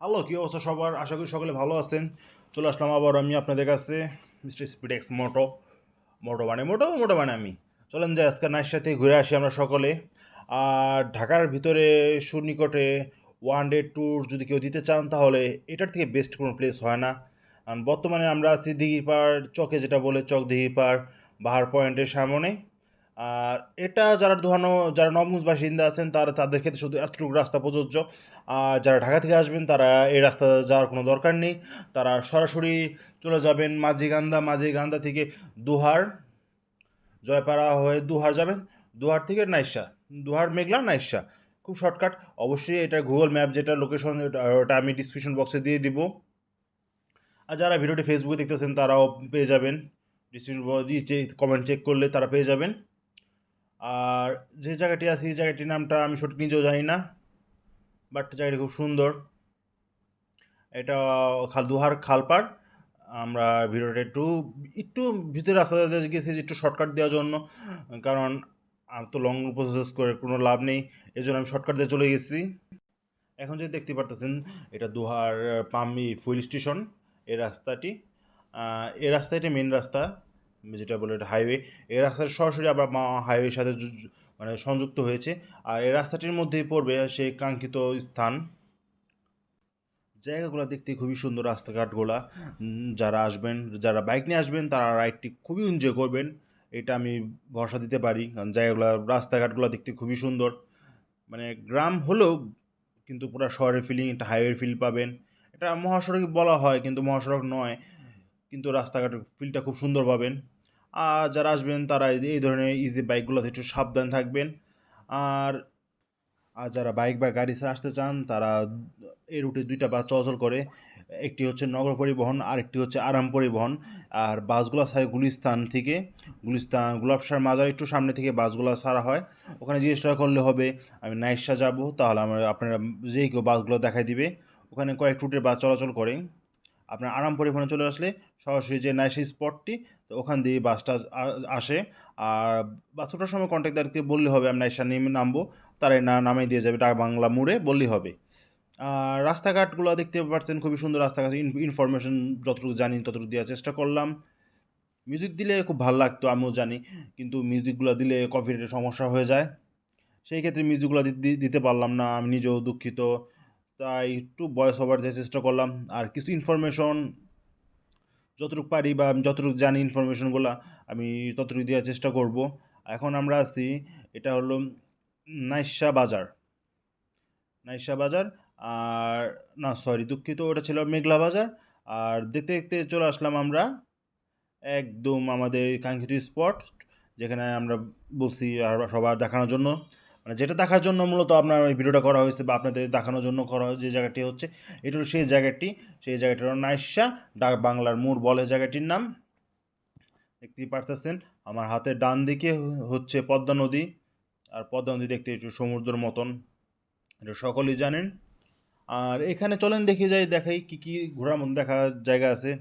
Hello কী অবস্থা সবার? আশা করি সকলে ভালো আছেন। চলে আসলাম আবার আমি আপনাদের কাছে, মিস্টার স্পিডেক্স মোটো। মোটো মানে মোটো মোটো মানে আমি। চলেন যে আজকে নাইট সাথে ঘুরে আসি আমরা সকলে। আর ঢাকার ভিতরে সুনিকটে ওয়ান ডে ট্যুর যদি কেউ দিতে চান, তাহলে এটার থেকে বেস্ট কোনো প্লেস হয় না। কারণ বর্তমানে আমরা আছি দিঘিপাড় চকে যেটা বলে চক দিঘিপাড় বাহার পয়েন্টের সামনে। আর এটা যারা ধোয়ানো, যারা নবগঞ্জ বাসিন্দা আছেন, তারা তাদের ক্ষেত্রে শুধু এতটুকু রাস্তা প্রযোজ্য। আর যারা ঢাকা থেকে আসবেন, তারা এই রাস্তা যাওয়ার কোনো দরকার নেই। তারা সরাসরি চলে যাবেন মাঝিগান্দা মাঝিগান্দা থেকে দুহার, জয়পাড়া হয়ে দুহার যাবেন। দুহার থেকে নাইশা দুহার মেঘলা নাইশা খুব শর্টকাট। অবশ্যই এটা গুগল ম্যাপ যেটা লোকেশন ওটা আমি ডিসক্রিপশন বক্সে দিয়ে দিব। আর যারা ভিডিওটি ফেসবুকে দেখতেছেন, তারাও পেয়ে যাবেন। ডিসক্রিপশন কমেন্ট চেক করলে তারা পেয়ে যাবেন। আর যে জায়গাটি আছে, এই জায়গাটির নামটা আমি সঠিক নিজেও জানি না বাট জায়গাটি খুব সুন্দর। এটা খাল, দুহার খালপাড় আমরা ভিডিওটা একটু একটু ভিতরে রাস্তা গেছি একটু শর্টকাট দেওয়ার জন্য, কারণ আর তো লং প্রসেস করে কোনো লাভ নেই এই জন্য আমি শর্টকাট দিয়ে চলে গেছি। এখন যে দেখতে পারতেছেন, এটা দুহার পাম্মি ফুল স্টেশন, এই রাস্তাটি। এই রাস্তাটি মেন রাস্তা। যেটা বলে হাইওয়ে এই রাস্তাটা সরাসরি আবার হাইওয়ের সাথে মানে সংযুক্ত হয়েছে। আর এই রাস্তাটির মধ্যেই পড়বে সেই কাঙ্ক্ষিত স্থান। জায়গাগুলো দেখতে খুবই সুন্দর রাস্তাঘাটগুলা। যারা আসবেন, যারা বাইক নিয়ে আসবেন, তারা রাইডটি খুবই এনজয় করবেন। এটা আমি ভরসা দিতে পারি, কারণ জায়গাগুলো, রাস্তাঘাটগুলো দেখতে খুবই সুন্দর। মানে গ্রাম হলেও কিন্তু পুরো শহরের ফিলিং একটা হাইওয়ে ফিল পাবেন। এটা মহাসড়ক বলা হয়, কিন্তু মহাসড়ক নয়। কিন্তু রাস্তাঘাটের ফিলটা খুব সুন্দর পাবেন। আর যারা আসবেন, তারা এই- ধরনের ইজি বাইকগুলোতে একটু সাবধান থাকবেন। আর আর যারা বাইক বা গাড়ি ছাড়া আসতে চান, তারা এই রুটে দুইটা বাস চলাচল করে। একটি হচ্ছে নগর পরিবহন আর একটি হচ্ছে আরাম পরিবহন। আর বাসগুলো ছাড়ে গুলিস্তান থেকে। গুলিস্তান গুলাবসার মাজার একটু সামনে থেকে বাসগুলো ছাড়া হয়। ওখানে জিজ্ঞেসটা করলে হবে, আমি নাইশা যাব, তাহলে আমার, আপনারা যেই কেউ বাসগুলো দেখাই দিবে। ওখানে কয়েক রুটের বাস চলাচল করে। আপনার আরাম পরিবহনে চলে আসলে সরাসরি যে নাইশা স্পটটি, তো ওখান দিয়ে বাসটা আসে। আর বাস ওঠার সময় কন্ট্যাক্টারকে বললে হবে আমি নাইশা নেমে, নামবো। তারাই না নামাই দিয়ে যাবে ডাক বাংলা মোড়ে, বললেই হবে। আর রাস্তাঘাটগুলো দেখতে পাচ্ছেন, খুবই সুন্দর রাস্তাঘাট ইনফরমেশন যতটুকু জানি, ততটুকু দেওয়ার চেষ্টা করলাম। মিউজিক দিলে খুব ভালো লাগতো, আমিও জানি। কিন্তু মিউজিকগুলো দিলে কপিরাইটের সমস্যা হয়ে যায়। সেই ক্ষেত্রে মিউজিকগুলো দিতে পারলাম না, আমি নিজেও দুঃখিত। তাই একটু ভয়েস ওভার দেওয়ার চেষ্টা করলাম। আর কিছু ইনফরমেশন যতটুকু পারি বা আমি যতটুকু জানি ইনফরমেশনগুলো আমি ততটুকু দেওয়ার চেষ্টা করব। এখন আমরা আছি, এটা হলো নাইশা বাজার। নাইশা বাজার, আর না সরি দুঃখিত, ওটা ছিল মেঘলা বাজার। আর দেখতে দেখতে চলে আসলাম আমরা একদম আমাদের কাঙ্ক্ষিত স্পট যেখানে আমরা বসি আর সবার দেখানোর জন্য। মানে যেটা দেখার জন্য মূলত আপনার ওই ভিডিওটা করা হয়েছে বা আপনাদের দেখানোর জন্য করা হয়েছে, যে জায়গাটি হচ্ছে, এটা হলো সেই জায়গাটি। সেই জায়গাটি হলো নাইশা ডাক বাংলার মোড় বলে জায়গাটির নাম। দেখতেই পারতেছেন, আমার হাতের ডান দিকে হচ্ছে পদ্মা নদী, আর পদ্মা নদী দেখতে একটু সমুদ্রের মতন। এটা সকলেই জানেন। আর এখানে চলেন দেখে যাই, দেখাই কি কি ঘোরার মতো দেখা জায়গা আছে।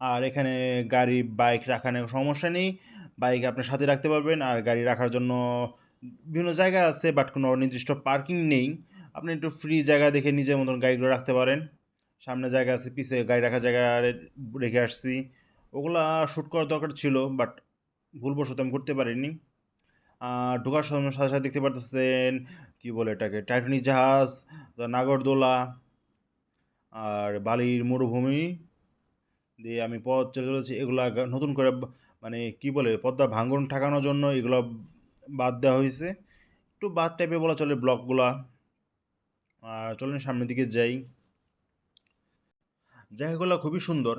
আর এখানে গাড়ি, বাইক রাখানোর সমস্যা নেই। বাইক আপনার সাথে রাখতে পারবেন, আর গাড়ি রাখার জন্য বিভিন্ন জায়গা আছে বাট কোনো নির্দিষ্ট পার্কিং নেই। আপনি একটু ফ্রি জায়গা দেখে নিজের মতন গাড়িগুলো রাখতে পারেন। সামনে জায়গা আছে, পিছে গাড়ি রাখার জায়গা রেখে আসছি। ওগুলা শ্যুট করার দরকার ছিল বাট ভুলবশত আমি করতে পারিনি। ঢোকার সময় সাথে সাথে দেখতে পারতেছেন, কি বলে এটাকে টাইটানিক জাহাজ নাগরদোলা আর বালির মরুভূমি। দিয়ে আমি পথ চলে চলেছি, এগুলা নতুন করে মানে কি বলে, পদ্মা ভাঙন ঠেকানোর জন্য এগুলো বাদ দেওয়া হয়েছে। একটু বাদ টাইপের বলা চলে ব্লকগুলা। আর চলেন সামনের দিকে যাই। জায়গাগুলো খুবই সুন্দর।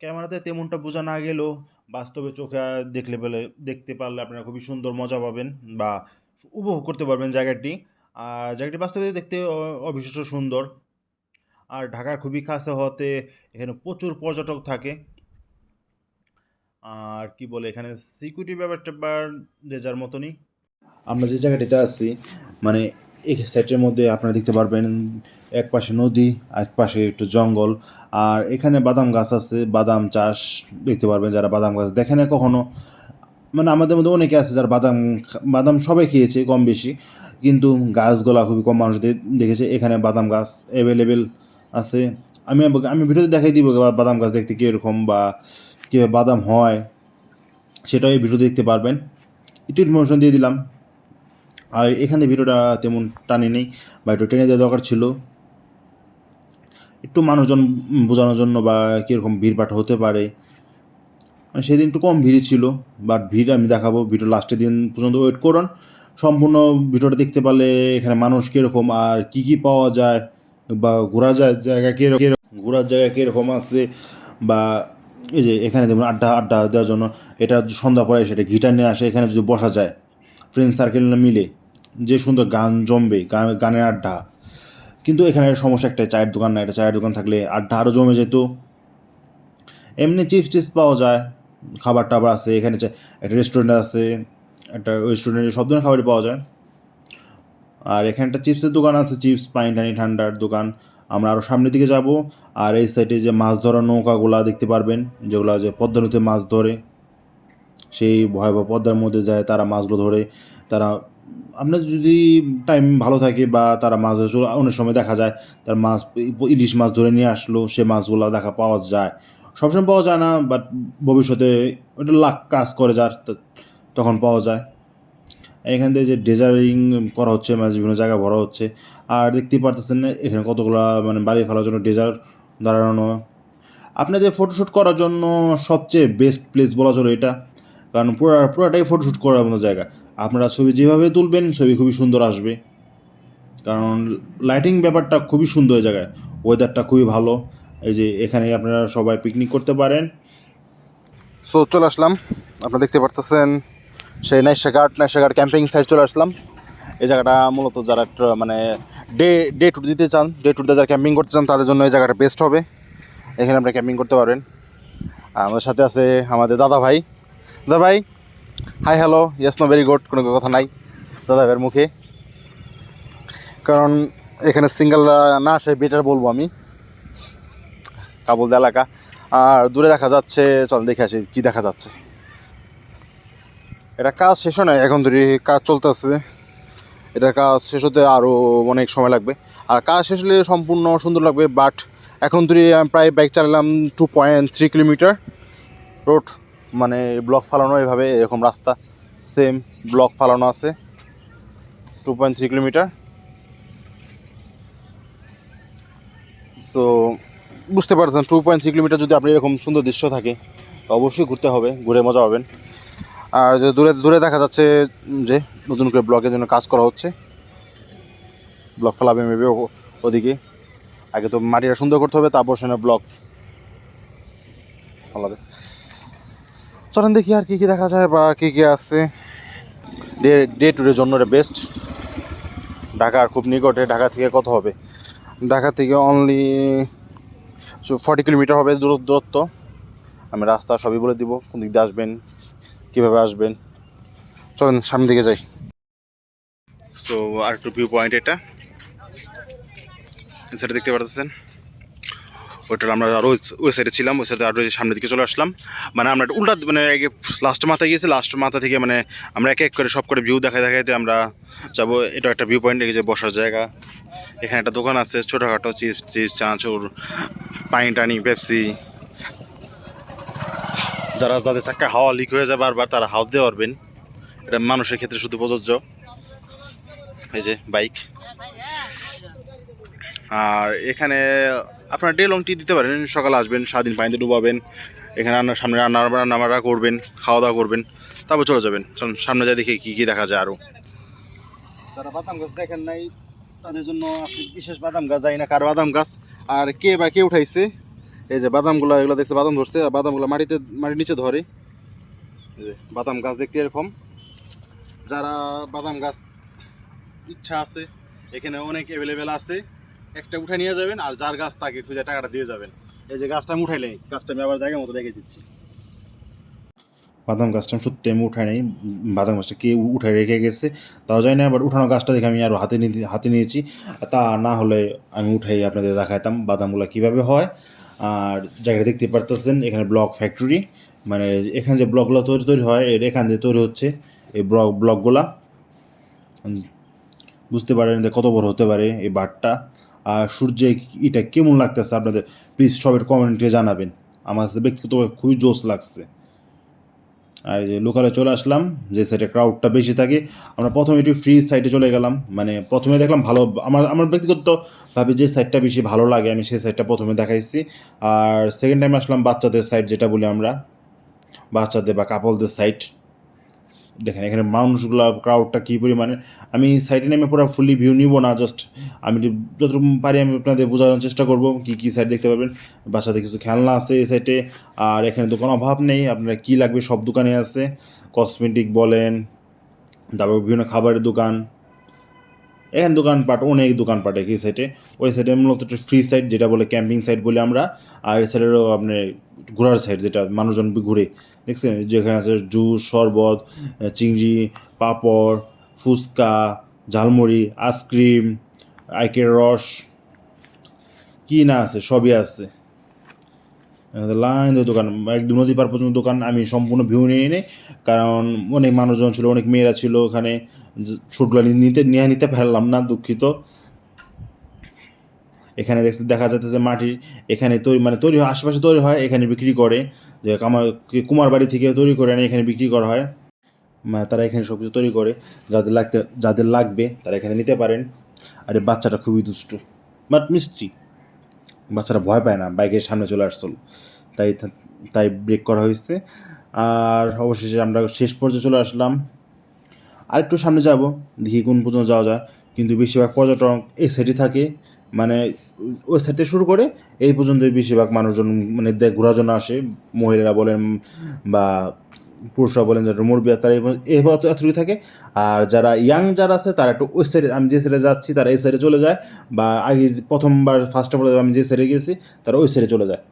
ক্যামেরাতে তেমনটা বোঝা না গেলেও বাস্তবে চোখে দেখলে পেলে, দেখতে পারলে আপনারা খুবই সুন্দর মজা পাবেন বা উপভোগ করতে পারবেন জায়গাটি। আর জায়গাটি বাস্তবে দেখতে অবিশ্বাস্য সুন্দর। আর ঢাকার খুবই কাছে হতে এখানে প্রচুর পর্যটক থাকে। আর কি বলে এখানে সিকিউরিটি ব্যাপারটা যে যার মতনই। আমরা যে জায়গাটিতে আছি মানে এই সাইটের মধ্যে আপনারা দেখতে পারবেন, এক পাশে নদী, এক পাশে একটু জঙ্গল, আর এখানে বাদাম গাছ আছে, বাদাম চাষ দেখতে পারবেন যারা বাদাম গাছ দেখে না কখনো। মানে আমাদের মধ্যে অনেকে আছে যারা বাদাম বাদাম সবাই খেয়েছে কম বেশি কিন্তু গাছগুলা খুবই কম মানুষ দেখেছে। এখানে বাদাম গাছ অ্যাভেলেবেল আছে। আমি আমি ভিডিওতে দেখাই দিব বাদাম গাছ দেখতে কীরকম বা কীভাবে বাদাম হয়, সেটাও এই ভিডিও দেখতে পারবেন। একটু ইনফরমেশন দিয়ে দিলাম। আর এখানে ভিডিওটা তেমন টানে নেই, বা একটু টেনে দেওয়া দরকার ছিল। একটু মানুষজন বোঝানোর জন্য বা কীরকম ভিড়ভাট হতে পারে। মানে সেদিন একটু কম ভিড় ছিল বাট ভিড় আমি দেখাবো ভিডিও লাস্টের দিন পর্যন্ত ওয়েট করুন। সম্পূর্ণ ভিডিওটা দেখতে পারলে এখানে মানুষ কীরকম, আর কি কি পাওয়া যায়, বা ঘোরা যায় জায়গা কীরকম, ঘোরার জায়গা কীরকম আছে, বা এই যে এখানে যেমন আড্ডা আড্ডা দেওয়ার জন্য এটা সন্ধ্যা পরে সেটা গিটার নিয়ে আসে, এখানে যদি বসা যায় ফ্রেন্ড সার্কেল মিলে, যে সুন্দর গান জমবে, গা- গানের আড্ডা। কিন্তু এখানে সমস্যা একটা চায়ের দোকান না একটা চায়ের দোকান থাকলে আড্ডা আরও জমে যেত। এমনি চিপস টিপস পাওয়া যায়, খাবার টাবার আছে, এখানে একটা রেস্টুরেন্ট আছে, একটা রেস্টুরেন্টে সব ধরনের খাবারই পাওয়া যায়। আর এখানে একটা চিপসের দোকান আছে চিপস পানি টানি ঠান্ডার দোকান। আমরা আরও সামনের দিকে যাব, আর এই সাইডে যে মাছ ধরার নৌকাগুলা দেখতে পারবেন, যেগুলো যে পদ্মা নদীতে মাছ ধরে, সেই ভয়াবহ পদ্মার মধ্যে যায় তারা মাছগুলো ধরে, তারা, আপনার যদি টাইম ভালো থাকে বা তারা মাছ অনেক সময় দেখা যায়, তার মাছ, ইলিশ মাছ ধরে নিয়ে আসলো, সে মাছগুলো দেখা পাওয়া যায়। সবসময় পাওয়া যায় না বাট ভবিষ্যতে ওটা লাখ কাজ করে যার তখন পাওয়া যায়। এখান থেকে যে ডেজারিং করা হচ্ছে মাছ বিভিন্ন জায়গা ভরা হচ্ছে, আর দেখতেই পারতেছেন না এখানে কতগুলো মানে বাড়ি ফেলার জন্য ডেজার দাঁড়ানো। আপনাদের ফটোশ্যুট করার জন্য সবচেয়ে বেস্ট প্লেস বলা চলো এটা, কারণ পুরো, পুরোটাই ফটোশ্যুট করার মতো জায়গা। আপনারা ছবি যেভাবে তুলবেন, ছবি খুবই সুন্দর আসবে। কারণ লাইটিং ব্যাপারটা খুবই সুন্দর জায়গায় ওয়েদারটা খুবই ভালো। এই যে এখানে আপনারা সবাই পিকনিক করতে পারেন। সো চলে আসলাম। আপনারা দেখতে পারতেছেন সেই নাইশাঘাট নাইশাঘাট ক্যাম্পিং সাইট চলে আসলাম। এই জায়গাটা মূলত যারা মানে ডে ডে ট্যুর দিতে চান ডে ট্যুর যারা ক্যাম্পিং করতে চান, তাদের জন্য এই জায়গাটা বেস্ট হবে। এখানে আপনারা ক্যাম্পিং করতে পারবেন। আমাদের সাথে আছে আমাদের দাদা ভাই। দাদা ভাই hi hello yes no very good কোনো কথা নাই। দাদা ভাইয়ের মুখে। কারণ এখানে সিঙ্গেল না আসে বেটার বলব আমি। কাবুল এলাকা। আর দূরে দেখা যাচ্ছে, চল দেখে আসি, কী দেখা যাচ্ছে। এটা কাজ শেষ হয় না এখন ধরে কাজ চলতেছে। এটা কাজ শেষ হতে আরও অনেক সময় লাগবে। আর কাজ শেষ হলে সম্পূর্ণ সুন্দর লাগবে বাট এখন ধরে আমি প্রায় bike চালালাম two point three kilometre road মানে ব্লক ফালানো এভাবে, এরকম রাস্তা সেম ব্লক ফালানো আছে two point three kilometre so বুঝতে পারছেন টু পয়েন্ট থ্রি কিলোমিটার যদি আপনি এরকম সুন্দর দৃশ্য থাকে, তো অবশ্যই ঘুরতে হবে, ঘুরে মজা পাবেন। আর যে দূরে দূরে দেখা যাচ্ছে যে নতুন করে ব্লকের জন্য কাজ করা হচ্ছে। ব্লক ফেলাবে মেবি ওদিকে। আগে তো মাটিটা সুন্দর করতে হবে, তারপর সেখানে ব্লক ফলাবে। চলেন দেখি আর কী কী দেখা যায় বা কী কী আছে। ডে ডে ট্যুরের জন্য এটা বেস্ট। ঢাকার খুব নিকটে, ঢাকা থেকে কত হবে? ঢাকা থেকে অনলি ফর্টি কিলোমিটার হবে দূর দূরত্ব। আমি রাস্তা সবই বলে দিব, কোন দিক দিয়ে আসবেন কীভাবে আসবেন? চলেন, সামনের দিকে যাই। সো আর একটু ভিউ পয়েন্ট এটা। সেটা দেখতে পাচ্ছেন ওইটা আমরা আরও ওই সাইডে ছিলাম, ওই সাইডে আরও সামনের দিকে চলে আসলাম। মানে আমরা উল্টা মানে লাস্ট মাথায় গিয়েছি লাস্ট মাথা থেকে মানে আমরা এক এক করে সব করে ভিউ দেখাই দেখাইতে আমরা যাব। এটা একটা ভিউ পয়েন্ট যে বসার জায়গা। এখানে একটা দোকান আছে, ছোটোখাটো চিপস চিপস, চানাচুর, পানি টানি, পেপসি। যারা যাদের চাক্কা হাওয়া লিক হয়ে যায় বারবার, তারা হাওয়া দিতে পারবেন। এটা মানুষের ক্ষেত্রে শুধু প্রযোজ্য। এই যে বাইক আর এখানে আপনারা ডে লং টি দিতে পারেন, সকালে আসবেন, সারাদিন পানিতে ডুবাবেন। এখানে রান্নার সামনে রান্না রান্নাবাড়া করবেন, খাওয়া দাওয়া করবেন, তারপর চলে যাবেন। চলুন সামনে যা দেখে কী কী দেখা যায় আরও যারা বাদাম গাছ দেখেন নাই, তাদের জন্য বিশেষ বাদাম গাছ যাই না কার বাদাম গাছ। আর কে বা কে উঠাইছে? এই যে বাদামগুলো, এগুলো দেখছে বাদাম ধরছে বাদামগুলো মাটিতে, মাটির নিচে ধরে। বাদাম গাছ দেখতে এরকম। যারা বাদাম গাছ ইচ্ছা আছে, এখানে অনেক অ্যাভেলেবেল আছে। একটা উঠে নিয়ে যাবেন, আর যার গাছ তাকে খুঁজে টাকাটা দিয়ে যাবেন। এই যে গাছটা আমি উঠাইলে গাছটা আমি আবার জায়গা মতো রেখে দিচ্ছি। বাদাম গাছটা আমি সত্যি আমি উঠাই নাই, বাদাম গাছটা কে উঠে রেখে গেছে, তাও যায় না বাট উঠানো গাছটা দেখে আমি আরও হাতে নিয়ে, হাতে নিয়েছি। তা না হলে আমি উঠাই আপনাদের দেখাইতাম বাদামগুলো কীভাবে হয়। আর জায়গাটা দেখতে পারতেছেন, এখানে ব্লক ফ্যাক্টরি মানে এখানে যে ব্লকগুলো তৈরি তৈরি হয়, এর এখান দিয়ে তৈরি হচ্ছে এই ব্লক ব্লকগুলা বুঝতে পারেন যে কত বড় হতে পারে এই বাটটা আর সূর্যে এটা কেমন লাগতেছে আপনাদের? প্লিজ সবের কমেন্টে জানাবেন। আমার ব্যক্তিগতভাবে খুবই জোস লাগছে। আর যে লোকালে চলে আসলাম, যে সাইডে ক্রাউডটা বেশি থাকে, আমরা প্রথমে একটু ফ্রি সাইডে চলে গেলাম। মানে প্রথমে দেখলাম ভালো, আমার আমার ব্যক্তিগতভাবে যে সাইডটা বেশি ভালো লাগে, আমি সেই সাইডটা প্রথমে দেখাইছি। আর সেকেন্ড টাইম আসলাম বাচ্চাদের সাইড যেটা বলি আমরা, বাচ্চাদের বা কাপলদের সাইড দেখেন, এখানে মানুষগুলা ক্রাউডটা কী পরিমাণে? আমি সাইডে নেমে পুরো ফুলি ভিউ নিব না জাস্ট আমি যতটুকু পারি আমি আপনাদের বোঝানোর চেষ্টা করব, কী কী সাইড দেখতে পাবেন বাসাতে কিছু খেলনা আছে এই সাইডে আর এখানে দোকান অভাব নেই, আপনার কী লাগবে সব দোকানে আছে। কসমেটিক বলেন, তারপর বিভিন্ন খাবারের দোকান। এখানে দোকানপাট, অনেক দোকানপাট এই সাইডে ওই সাইডে মূলত একটা ফ্রি সাইড যেটা বলে ক্যাম্পিং সাইড বলে আমরা। আর এই সাইডেরও আপনার ঘোরার সাইড যেটা মানুষজন ঘুরে। দেখছেন? যেখানে আছে জুস, শরবত চিংড়ি, পাঁপড়, ফুচকা, ঝালমুড়ি আইসক্রিম আইকের রস, কী না আছে, সবই আছে। লাইন দোকান, একদম নদী পার পর্যন্ত দোকান, আমি সম্পূর্ণ ভিউ নিয়ে নিই কারণ অনেক মানুষজন ছিল, অনেক মেয়েরা ছিল ওখানে। শ্যুটগুলো নিতে নিয়ে নিতে পারলাম না, দুঃখিত। এখানে দেখতে দেখা যাচ্ছে যে মাটি এখানে তৈরি মানে তৈরি হয়, আশেপাশে তৈরি হয়, এখানে বিক্রি করে। যে আমার কুমার বাড়ি থেকে তৈরি করে এনে এখানে বিক্রি করা হয়। তারা এখানে সব কিছু তৈরি করে। যাদের লাগতে যাদের লাগবে, তারা এখানে নিতে পারেন। আর এই বাচ্চাটা খুবই দুষ্টু। বাট মিষ্টি। বাচ্চারা ভয় পায় না, বাইকের সামনে চলে আসছিল তাই তাই ব্রেক করা হয়েছে। আর অবশেষে আমরা শেষ পর্যায়ে চলে আসলাম। আরেকটু সামনে যাব, দেখি কোন পর্যন্ত যাওয়া যায়। কিন্তু বেশিরভাগ পর্যটক এই সাইডে থাকে। মানে ওই সাইড শুরু করে এই পর্যন্ত বেশিরভাগ মানুষজন মানে ঘোরার জন্য আসে। মহিলারা বলেন বা পুরুষরা বলেন যারা মুরব্বী, তারা এতটুকু থাকে। আর যারা ইয়াং যারা আছে, তারা একটু ওই সাইডে আমি যে সাইডে যাচ্ছি, তারা এই সাইডে চলে যায়। বা আগে প্রথমবার ফার্স্ট অফ অল আমি যে সাইডে গেছি, তারা ওই সাইডে চলে যায়।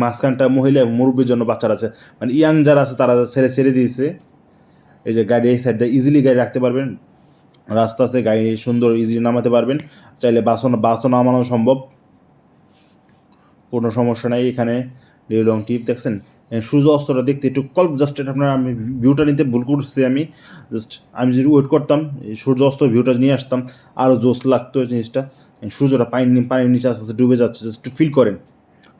মাঝখানটা মহিলা মুরব্বীর জন্য বাচ্চারা আছে। মানে ইয়াং যারা আছে, তারা ছেড়ে ছেড়ে দিয়েছে। এই যে গাড়ি এই সাইডে ইজিলি গাড়ি রাখতে পারবেন। রাস্তা আছে, গাড়ি সুন্দর ইজিলি নামাতে পারবেন। চাইলে বাসও বাসও নামানো সম্ভব। কোনো সমস্যা নাই এখানে। লং টিপ, দেখছেন? সূর্য অস্তটা দেখতে একটু কল্প জাস্ট এটা আপনার আমি ভিউটা নিতে ভুল করছি আমি। জাস্ট আমি যদি ওয়েট করতাম সূর্য অস্ত ভিউটা নিয়ে আসতাম আরও জোস লাগতো জিনিসটা। সূর্যটা পানির নি- পানির নিচে আস্তে আস্তে ডুবে যাচ্ছে জাস্ট একটু ফিল করেন।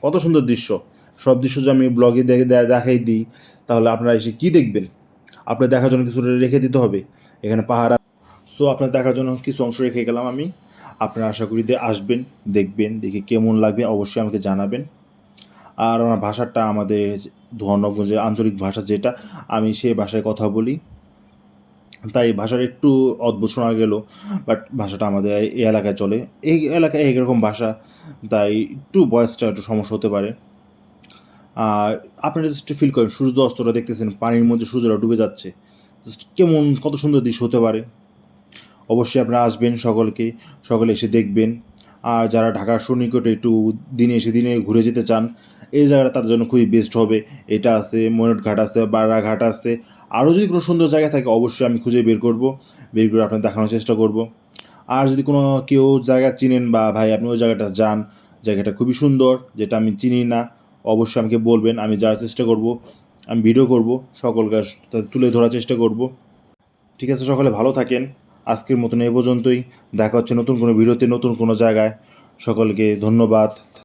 কত সুন্দর দৃশ্য। সব দৃশ্য যদি আমি ব্লগে দেখে দেখাই দিই, তাহলে আপনারা এসে কী দেখবেন? আপনার দেখার জন্য কিছু রেখে দিতে হবে। এখানে পাহাড় সো আপনার দেখার জন্য কিছু অংশ রেখে গেলাম আমি। আপনারা আশা করি আসবেন, দেখবেন, দেখে কেমন লাগবে, অবশ্যই আমাকে জানাবেন। আর আমার ভাষাটা আমাদের ধর্ণগঞ্জের আঞ্চলিক ভাষা যেটা, আমি সেই ভাষায় কথা বলি। তাই ভাষার একটু অদ্ভুত শোনা গেল বাট ভাষাটা আমাদের এই এলাকায় চলে। এই এলাকায় এইরকম ভাষা, তাই একটু বয়সটা একটু সমস্যা হতে পারে। আর আপনারা জাস্ট ফিল করেন, সূর্য অস্তটা দেখতেছেন, পানির মধ্যে সূর্যটা ডুবে যাচ্ছে। জাস্ট কেমন, কত সুন্দর দৃশ্য হতে পারে। অবশ্যই আপনারা আসবেন সকলকে, সকলে এসে দেখবেন। আর যারা ঢাকার সন্নিকটে একটু দিনে এসে দিনে ঘুরে যেতে চান, এই জায়গাটা তাদের জন্য খুবই বেস্ট হবে। এটা আছে ময়ূর ঘাট আছে বাড়া ঘাট আছে। আরও যদি কোনো সুন্দর জায়গা থাকে, অবশ্যই আমি খুঁজে বের করব, বের করে আপনার দেখানোর চেষ্টা করব। আর যদি কোনো কেউ জায়গা চিনেন বা ভাই, আপনি ওই জায়গাটা যান, জায়গাটা খুবই সুন্দর, যেটা আমি চিনি না অবশ্যই আমাকে বলবেন, আমি যাওয়ার চেষ্টা করব, আমি ভিডিও করব, সকলকে তুলে ধরার চেষ্টা করব। ঠিক আছে, সকলে ভালো থাকেন, আজকের মতন এ পর্যন্তই, দেখা হচ্ছে নতুন কোনো ভিডিওতে নতুন কোনো জায়গায়। সকলকে ধন্যবাদ।